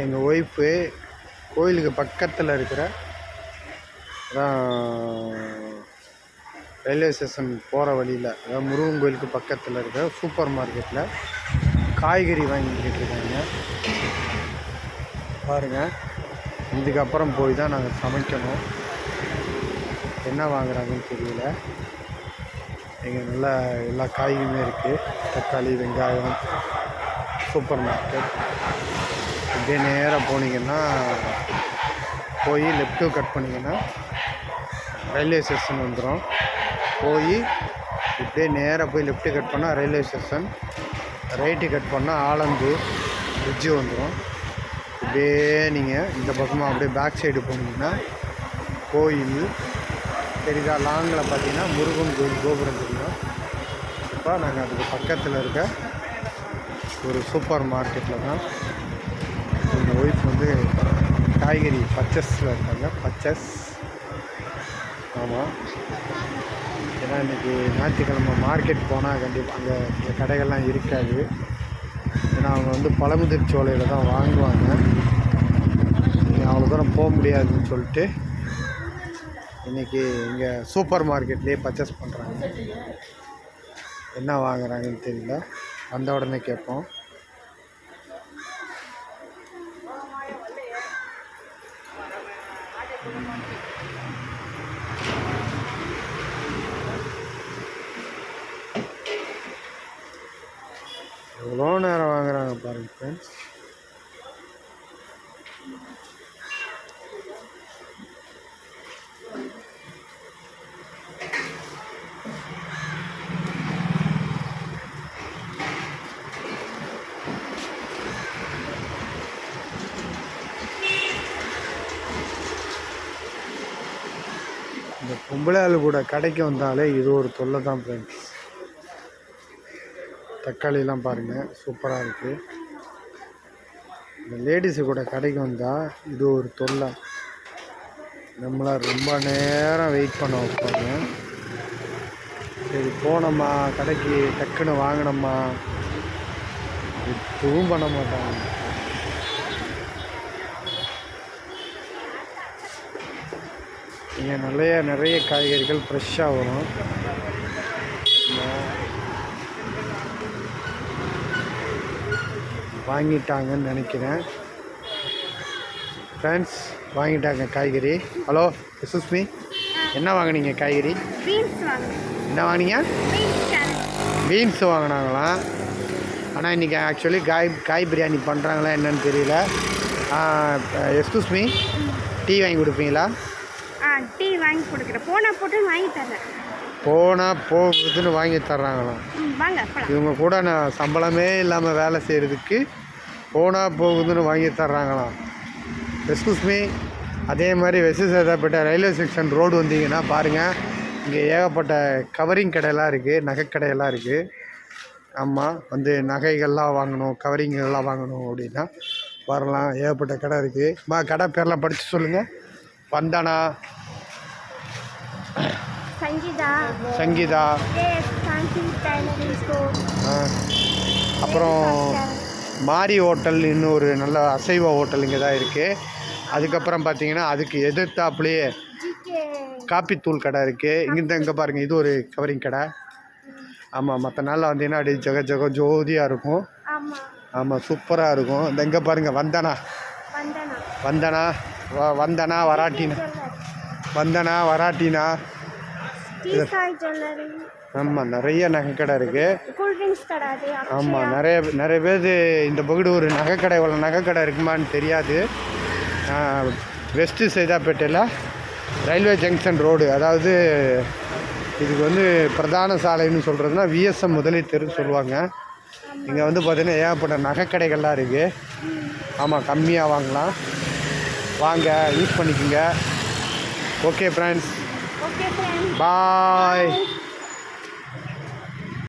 எங்கள் ஒய்ஃபு கோயிலுக்கு பக்கத்தில் இருக்கிற அதான் ரயில்வே ஸ்டேஷன் போகிற வழியில் அதாவது முருகன் கோயிலுக்கு பக்கத்தில் இருக்கிற சூப்பர் மார்க்கெட்டில் காய்கறி வாங்கிக்கிட்டு இருக்காங்க. பாருங்கள் இதுக்கப்புறம் போய் தான் நாங்கள் சமைக்கணும். என்ன வாங்குறாங்கன்னு தெரியல. இங்கே நல்லா எல்லா காய்கறியுமே இருக்குது தக்காளி வெங்காயம் சூப்பர் மார்க்கெட் இப்படியே நேராக போனீங்கன்னா போய் லெஃப்ட்டு கட் பண்ணிங்கன்னா ரயில்வே ஸ்டேஷன் வந்துடும் போய் இப்படியே நேராக போய் லெஃப்ட்டு கட் பண்ணால் ரயில்வே ஸ்டேஷன் ரைட்டு கட் பண்ணால் ஆலந்தூர் பிரிட்ஜு வந்துடும் இப்படியே நீங்கள் இந்த பக்கமாக அப்படியே பேக் சைடு போனீங்கன்னா கோயில் தெரியுதா லாங்கில் பார்த்தீங்கன்னா முருகன் கோயில் கோபுரம் தெரியும். இப்போ நாங்கள் அதுக்கு பக்கத்தில் இருக்க ஒரு சூப்பர் மார்க்கெட்டில் தான் ஒய்ஃப் வந்து காய்கறி பச்சஸில் இருக்காங்க. பச்சஸ் ஆமாம் ஏன்னா இன்றைக்கி ஞாயிற்றுக்கிழமை மார்க்கெட் போனால் கண்டிப்பாக அங்கே இந்த கடைகள்லாம் இருக்காது. ஏன்னா அவங்க வந்து பழமுதிர் சோலையில் தான் வாங்குவாங்க. நீங்கள் அவ்வளோ தூரம் போக முடியாதுன்னு சொல்லிட்டு இன்றைக்கி இங்கே சூப்பர் மார்க்கெட்லேயே பர்ச்சேஸ் பண்ணுறாங்க என்ன வாங்குறாங்கன்னு தெரியல. வந்த உடனே கேட்போம். எவ்வளோ நேரம் வாங்குறாங்க பாருங்க ஃப்ரெண்ட்ஸ் இந்த பொம்பளை ஆள் கூட கடைக்கு வந்தாலே இது ஒரு தொல்லை தான் ஃப்ரெண்ட்ஸ் தக்காளிலாம் பாருங்கள் சூப்பராக இருக்குது இந்த லேடிஸு கூட கடைக்கு வந்தால் இது ஒரு தொல்லை. நம்மளை ரொம்ப நேரம் வெயிட் பண்ண வைப்பாங்க சரி போனோம்மா கடைக்கு டக்குன்னு வாங்கினோம்மா. எதுவும் பண்ண மாட்டாங்க. இங்கே நிறைய நிறைய காய்கறிகள் ஃப்ரெஷ்ஷாக வரும். வாங்கிட்டாங்கன்னு நினைக்கிறேன். ஃப்ரெண்ட்ஸ் வாங்கிட்டாங்க காய்கறி. ஹலோ எஸ்எஸ் மீ என்ன வாங்குனீங்க காய்கறி? என்ன வாங்குனீங்க? பீன்ஸ் வாங்கினாங்களாம் ஆனால் இன்றைக்கி ஆக்சுவலி காய் காய் பிரியாணி பண்ணுறாங்களா என்னன்னு தெரியல. Excuse me. டீ வாங்கி கொடுப்பீங்களா? ஆ டீ வாங்கி கொடுக்குறேன். போனால் போட்டு வாங்கி தரேன் போனால் போகுதுன்னு வாங்கி தர்றாங்களாம் வாங்க இவங்க கூட நான் சம்பளமே இல்லாமல் வேலை செய்கிறதுக்கு போனால் போகுதுன்னு வாங்கி தர்றாங்களாம் எஸ்கூஸ் மீ அதே மாதிரி west Saidapet railway station road வந்தீங்கன்னா பாருங்கள் இங்கே ஏகப்பட்ட கவரிங் கடையெல்லாம் இருக்குது நகைக்கடையெல்லாம் இருக்குது ஆமாம் வந்து நகைகள்லாம் வாங்கணும் கவரிங்கெல்லாம் வாங்கணும் அப்படின்னா வரலாம். ஏகப்பட்ட கடை இருக்குது மா கடை பேர்லாம் படித்து சொல்லுங்கள் வந்தனா. சங்கீதா. அப்புறம் மாரி ஹோட்டல் இன்னும் ஒரு நல்ல அசைவ ஹோட்டல் இங்கே தான் இருக்குது அதுக்கப்புறம் பார்த்தீங்கன்னா அதுக்கு எதிர்த்தாப்புலேயே காப்பித்தூள் கடை இருக்குது இங்கிட்ட இங்கே பாருங்கள் இது ஒரு கவரிங் கடை. ஆமாம் மற்ற நாளில் வந்தீங்கன்னா அப்படியே ஜெக ஜெக ஜோதியாக இருக்கும். ஆமாம் சூப்பராக இருக்கும். இந்த இங்கே பாருங்கள் வந்தனா. வந்தனா. வ வந்தனா வராட்டினா. வந்தனா வராட்டினா. ஆமாம் நிறைய நகைக்கடை இருக்குது ஆமாம் நிறைய நிறைய பேர் இந்த பகுடு ஒரு நகைக்கடை இவ்வளோ நகைக்கடை இருக்குமான்னு தெரியாது. வெஸ்ட்டு சைதாப்பேட்டையில் ரயில்வே ஜங்ஷன் ரோடு அதாவது இதுக்கு வந்து பிரதான சாலைன்னு சொல்கிறதுனா விஎஸ்எம் முதலி தெரு சொல்லுவாங்க. இங்கே வந்து பார்த்தீங்கன்னா ஏகப்பட்ட நகைக்கடைகள்லாம் இருக்குது ஆமாம் கம்மியாக வாங்கலாம். வாங்க யூஸ் பண்ணிக்கோங்க. Okay friends bye